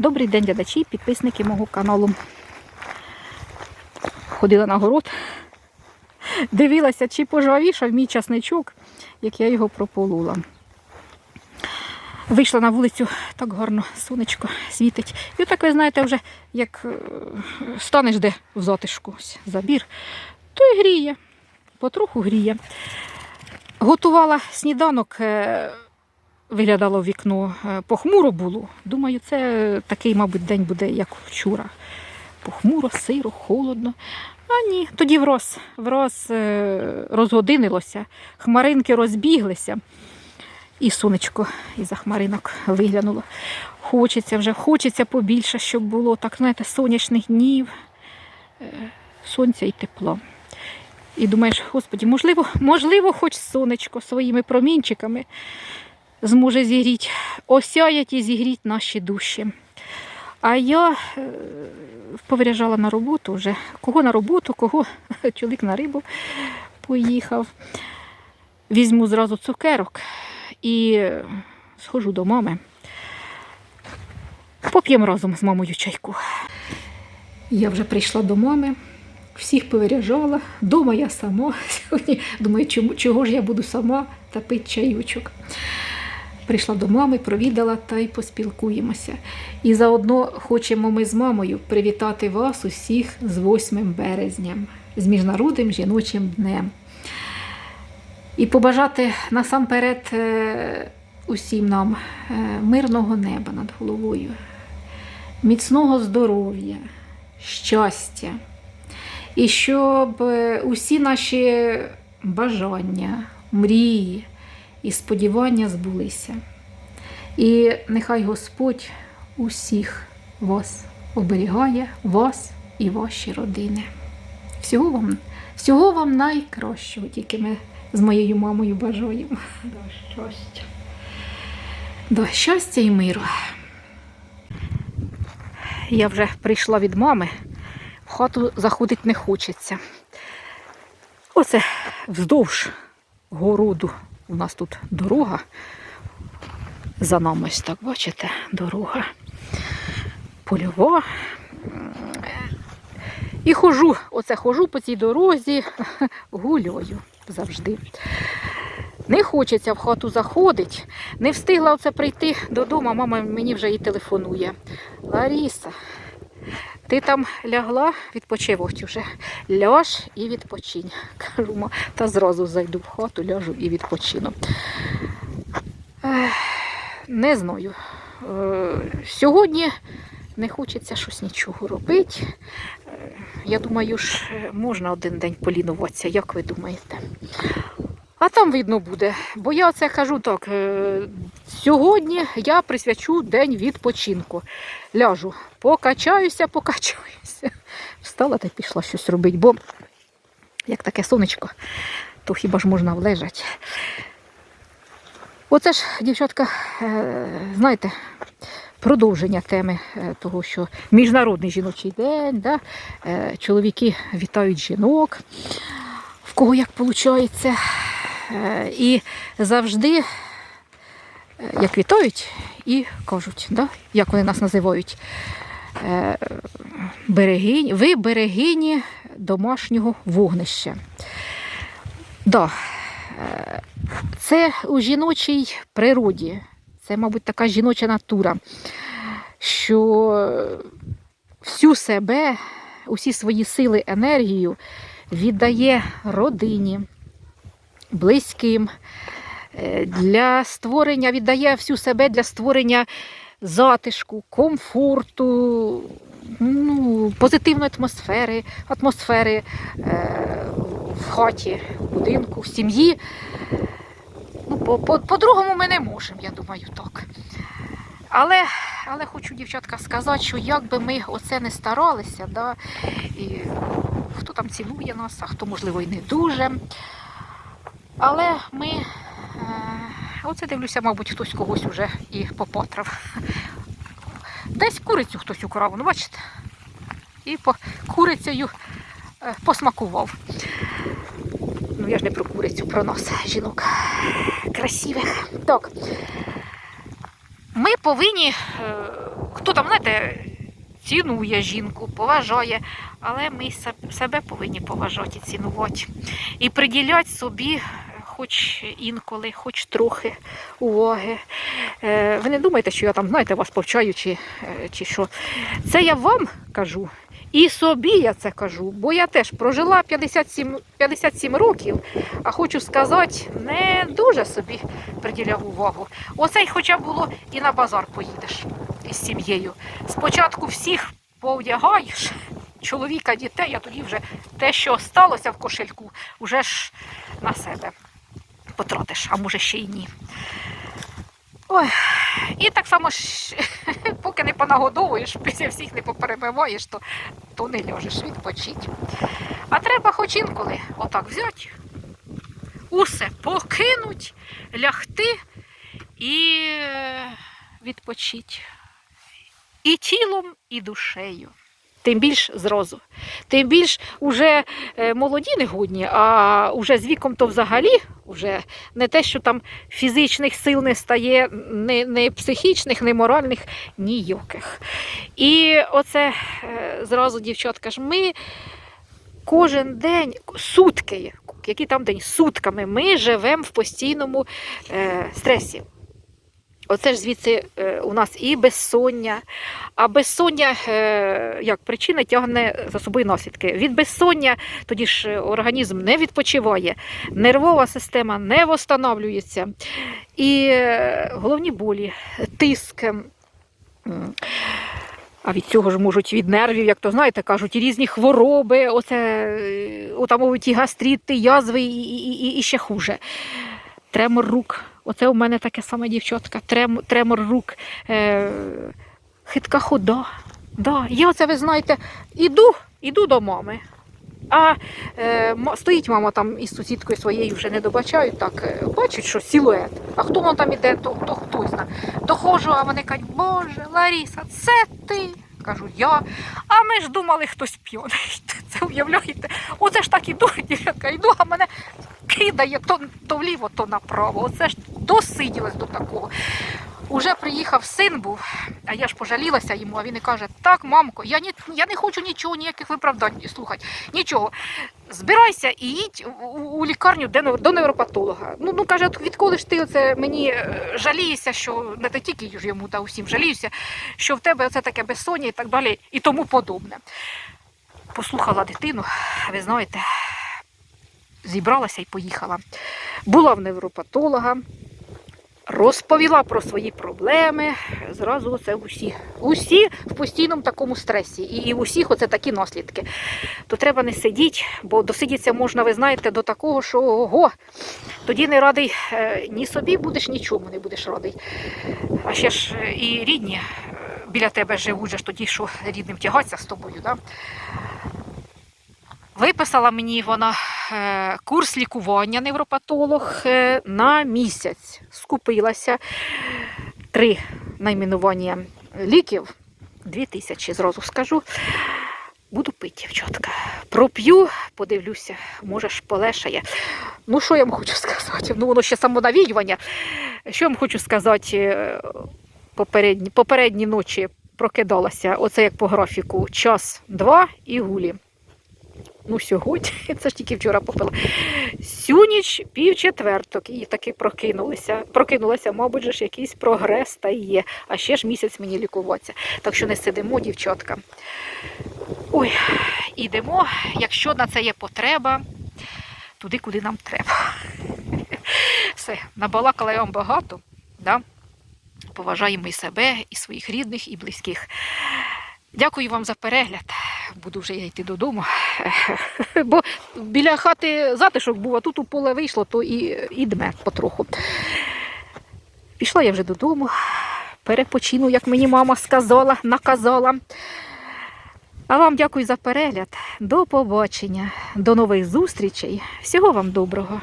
Добрий день, глядачі, підписники мого каналу. Ходила на город, дивилася, чи пожвавішав мій часничок, як я його прополула. Вийшла на вулицю, так гарно сонечко світить. І так ви знаєте, вже як е, станеш де в затишку, забір, то і гріє, потроху гріє. Готувала сніданок, е, виглядало вікно, е, похмуро було. Думаю, це такий, мабуть, день буде, як вчора. Похмуро, сиро, холодно. А ні, тоді враз, враз е, розгодинилося, хмаринки розбіглися. І сонечко із-за хмаринок виглянуло. Хочеться вже, хочеться побільше, щоб було так, знаєте, сонячних днів, е, сонця і тепло. І думаєш, господі, можливо, можливо, хоч сонечко своїми промінчиками зможе зігріти, осяять і зігріть наші душі. А я е, повиряжала на роботу вже. Кого на роботу, кого чоловік на рибу поїхав. Візьму зразу цукерок і е, схожу до мами. Поп'ємо разом з мамою чайку. Я вже прийшла до мами, всіх повиряжала. Дома я сама. Сьогодні думаю, чому, чого ж я буду сама та пити чайочок. Прийшла до мами, провідала та й поспілкуємося. І заодно хочемо ми з мамою привітати вас усіх з 8 березня, з Міжнародним жіночим днем. І побажати насамперед е, усім нам е, мирного неба над головою, міцного здоров'я, щастя. І щоб е, усі наші бажання, мрії і сподівання збулися. І нехай Господь усіх вас оберігає, вас і ваші родини. Всього вам, всього вам найкращого, тільки ми з моєю мамою бажаємо. Да, щастя. До щастя і миру. Я вже прийшла від мами, в хату заходити не хочеться. Оце вздовж городу. У нас тут дорога. За нами ось так, бачите, дорога польова. І хожу, оце хожу по цій дорозі, гуляю завжди. Не хочеться в хату заходити. Не встигла оце прийти додому, мама мені вже і телефонує. Ларіса, ти там лягла відпочивати вже. Ляж і відпочинь. Кажу, та зразу зайду в хату, ляжу і відпочину. Не знаю. Е, Сьогодні не хочеться щось нічого робити. Е, Я думаю, ж можна один день полінуватися, як ви думаєте? А там видно буде. Бо я це кажу так. е, Сьогодні я присвячу день відпочинку. Ляжу, покачаюся, покачаюся. Встала та пішла щось робити, бо як таке сонечко, то хіба ж можна влежати. Оце ж, дівчатка, е, знаєте, продовження теми е, того, що Міжнародний жіночий день, да? чоловіки вітають жінок, в кого як виходить. Е, І завжди, е, як вітають, і кажуть, да? як вони нас називають, е, берегині, ви берегині домашнього вогнища. Да. Це у жіночій природі, це, мабуть, така жіноча натура, що всю себе, усі свої сили, енергію віддає родині, близьким, е, для створення, віддає всю себе для створення затишку, комфорту, ну, позитивної атмосфери, атмосфери е, в хаті, в будинку, в сім'ї. Ну, по- по- по-другому ми не можемо, я думаю, так. Але, але хочу, дівчатка, сказати, що як би ми оце не старалися, да, і хто там цінує нас, а хто, можливо, і не дуже. Але ми, е, оце дивлюся, мабуть, хтось когось уже і попотрав. Десь курицю хтось украв, ну бачите? І по курицею е, посмакував. Ну, я ж не про курицю, про нас, жінок красивих. Так. Ми повинні, е, хто там, знаєте, цінує жінку, поважає, але ми себе повинні поважати і цінувати. І приділяти собі, хоч інколи, хоч трохи уваги. Е, Ви не думайте, що я там, знаєте, вас повчаю чи, е, чи що. Це я вам кажу. І собі я це кажу, бо я теж прожила 57, 57 років, а хочу сказати, не дуже собі приділяв увагу. Оце й хоча було і на базар поїдеш із сім'єю. Спочатку всіх повдягаєш, чоловіка, дітей, а тоді вже те, що сталося в кошельку, вже ж на себе потратиш, а може ще й ні. Ой, і так само поки не понагодовуєш, після всіх не поперебиваєш, то, то не ляжеш відпочить. А треба хоч інколи отак взяти, усе покинуть, лягти і е, відпочить. І тілом, і душею. Тим більш зразу. Тим більш уже е, молоді не годні, а уже з віком то взагалі вже не те, що там фізичних сил не стає, не, не психічних, не моральних, ніяких. І оце е, зразу дівчатка ж, ми кожен день, сутки, який там день, сутками, ми живемо в постійному е, стресі. Оце ж звідси е, у нас і безсоння, а безсоння, е, як причина, тягне за собою наслідки. Від безсоння тоді ж е, організм не відпочиває, нервова система не восстанавлюється. І головні болі, тиск. А від цього ж можуть від нервів, як то знаєте, кажуть, різні хвороби, оце, отамовують і гастрити, язви і, і, і, і ще хуже. Тремор рук. Оце у мене таке саме дівчатка. Трем, тремор рук, е, хитка хода. Да. Я оце, ви знаєте, іду, іду до мами. А е, стоїть мама там із сусідкою своєю вже не добачають, так е, бачать, що силует. А хто воно там іде, то, то хтось знає. Доходжу, а вони кажуть, Боже, Ларіса, це ти. Кажу, я. А ми ж думали, хтось п'яний. Це уявляєте? Оце ж так іду, дівчатка, йду, а мене кидає то, то вліво, то направо. Оце ж досиділось до такого. Уже приїхав син був, а я ж пожалілася йому, а він і каже: Так, мамко, я, ні, я не хочу нічого, ніяких виправдань слухати. Нічого. Збирайся і їдь у, у- лікарню де, до невропатолога. Ну, ну каже, відколи ж ти оце мені е, жалієшся, що не ти тільки ж йому та усім жаліюся, що в тебе оце таке безсоння і так далі, і тому подобне. Послухала дитину, ви знаєте, зібралася і поїхала. Була в невропатолога, розповіла про свої проблеми. Зразу оце усі. Усі в постійному такому стресі. І, в усіх оце такі наслідки. То треба не сидіти, бо досидіться можна, ви знаєте, до такого, що ого, тоді не радий е, ні собі будеш, нічому не будеш радий. А ще ж е, і рідні е, біля тебе живуть, ж тоді, що рідним тягатися з тобою. Да? Виписала мені вона е, курс лікування невропатолог е, на місяць. Скупилася три найменування ліків, дві тисячі, зразу скажу. Буду пити, дівчатка. Проп'ю, подивлюся, може ж полешає. Ну, що я вам хочу сказати? Ну, воно ще самонавіювання. Що я вам хочу сказати? е, Попередні, попередні ночі прокидалася, оце як по графіку, час два і гулі. Ну, сьогодні, це ж тільки вчора попила. Сю ніч пів четверток і таки прокинулися. Прокинулася, мабуть, же ж якийсь прогрес та є. А ще ж місяць мені лікуватися. Так що не сидимо, дівчатка. Ой, ідемо, якщо на це є потреба, туди, куди нам треба. Все, набалакала я вам багато. Да? Поважаємо і себе, і своїх рідних, і близьких. Дякую вам за перегляд. Буду вже я йти додому. Бо біля хати затишок був, а тут у поле вийшло, то і, і дме потроху. Пішла я вже додому, перепочину, як мені мама сказала, наказала. А вам дякую за перегляд. До побачення, до нових зустрічей. Всього вам доброго.